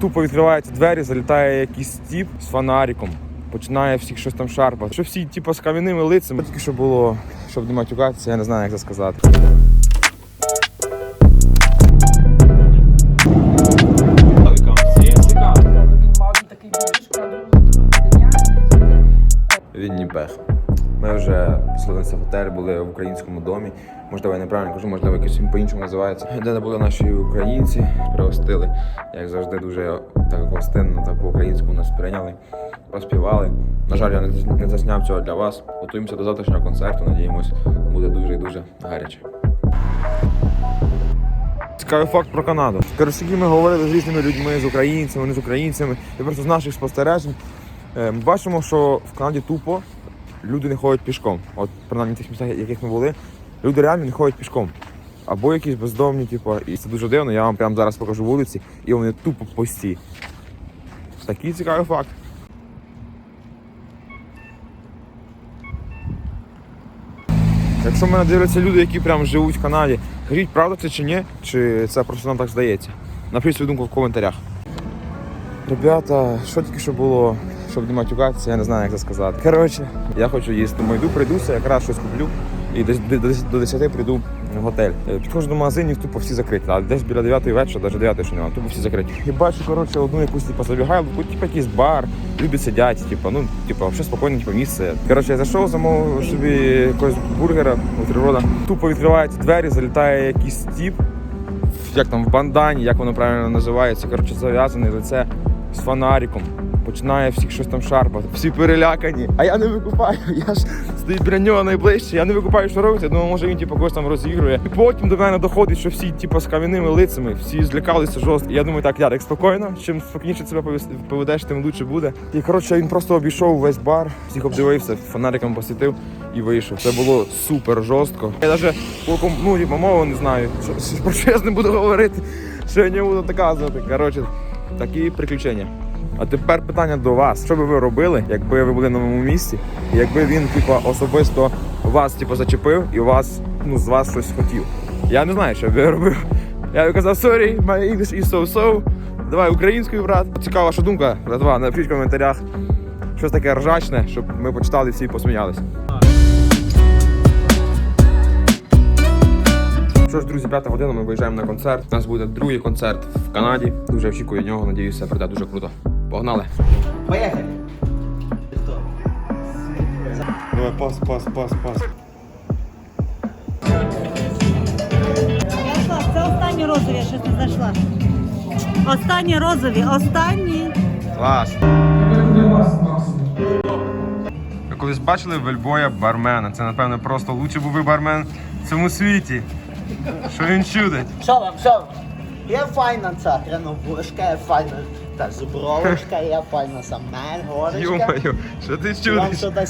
Тупо відкриваються двері, залітає якийсь тіп з фонариком. Починає всіх щось там шарпати. Що всі типу, з кам'яними лицями. Тільки що було, щоб не матюкатися, я не знаю, як це сказати. Він дня. Вінніпех. Ми вже поселилися в готель, були в українському домі. Можливо, я неправильно кажу, можливо, якось по-іншому називається. Де були наші українці, пригостили, як завжди, дуже так гостинно та по-українському нас прийняли, розпівали. На жаль, я не- не засняв цього для вас. Готуємося до завтрашнього концерту. Надіємось, буде дуже і дуже гаряче. Цікавий факт про Канаду. Коротше, ми говорили з різними людьми, з українцями, не з українцями. І просто з наших спостережень ми бачимо, що в Канаді тупо люди не ходять пішком. От принаймні в тих містах, яких ми були, люди реально не ходять пішком. Або якісь бездомні, типу, і це дуже дивно. Я вам прямо зараз покажу вулиці, і вони тупо пусті. Такий цікавий факт. Якщо мене дивляться люди, які прям живуть в Канаді, кажіть, правда це чи ні, чи це просто нам так здається. Напишіть свою думку в коментарях. Ребята, що тільки що було, щоб не матюкатися, я не знаю, як це сказати. Коротше, я хочу їсти. Тому йду, прийдуся, якраз щось куплю. І десь до- до- до 10 прийду в готель. Е, Підходжу до магазинів, тупо всі закриті. А десь біля 9 вечора, навіть 9 ще немає, тупо всі закриті. І бачу, коротше, одну якусь типу, забігайловку, типу якийсь бар, люди сидять, типу, ну, типу, взагалі спокійне типу, місце. Коротше, я зайшов, замовив собі якогось бургера, бутерброда. Тупо відкриваються двері, залітає якийсь тіп, як там в бандані, як воно правильно називається. Коротше, зав'язане лице з фонариком. Починає всіх щось там шарпати. Всі перелякані. А я не викупаю. Я ж стою біля нього найближче. Я не викупаю, що робиться. Думаю, може він типу, когось там розігрує. І потім до мене доходить, що всі типу, з кам'яними лицями, всі злякалися жорстко. Я думаю, так, Ярик, спокійно. Чим спокійніше себе поведеш, тим лучше буде. І коротше, він просто обійшов весь бар, всіх обдивився, фонариком посвітив і вийшов. Це було супер жорстко. Я навіть ну, типу, мову не знаю. Про що я з ним буду говорити, що я не буду доказувати. Коротше, такі приключення. А тепер питання до вас: що би ви робили, якби ви були на моєму місці, якби він, типу, особисто вас, типу, зачепив і вас, ну, з вас щось хотів. Я не знаю, що б я робив. Я б казав, sorry, my English is so-so. Давай українською, брат. Цікава ваша думка, братва, напишіть в коментарях щось таке ржачне, щоб ми почитали всі і посміялися. Що ж, друзі, п'ята година, ми виїжджаємо на концерт. У нас буде другий концерт в Канаді. Дуже очікую нього, надіюся, пройде дуже круто. Погнали! Поехали. Давай, пас, пас, пас, пас. Зайшла. Це останні розові, я щось не знайшла. Останні розові, останні. Клас. Ви колись бачили вельбоя бармена? Це, напевно, просто лучший був би бармен в цьому світі. Що він чудить? Що вам, що вам? Є файна ця тренувушка, є файна та зубровочка, є файна самель, горочка. Йо-моє, що ти Вам чудиш? що-то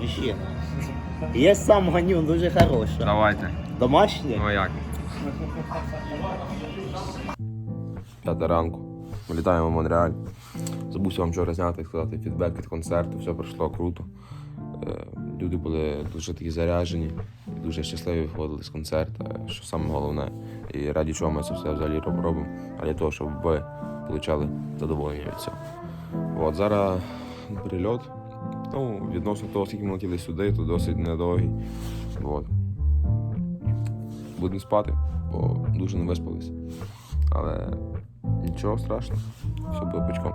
мужчина. Є сам гоню, дуже хороша. Давайте. Домашній? Ну а як? П'ята ранку. Вилітаємо в Монреаль. Забувся вам вчора зняти, сказати фідбек від концерту, все пройшло круто. Е, Люди були дуже такі заряджені, і дуже щасливі виходили з концерту, що саме головне. І раді чого ми це все взагалі роб- робимо, раді того, щоб ви отримали задоволення від цього. От зараз прильот. Ну, відносно того, скільки ми летіли сюди, то досить недовгий. От будемо спати, бо дуже не виспалися. Але нічого страшного, все буде пучком.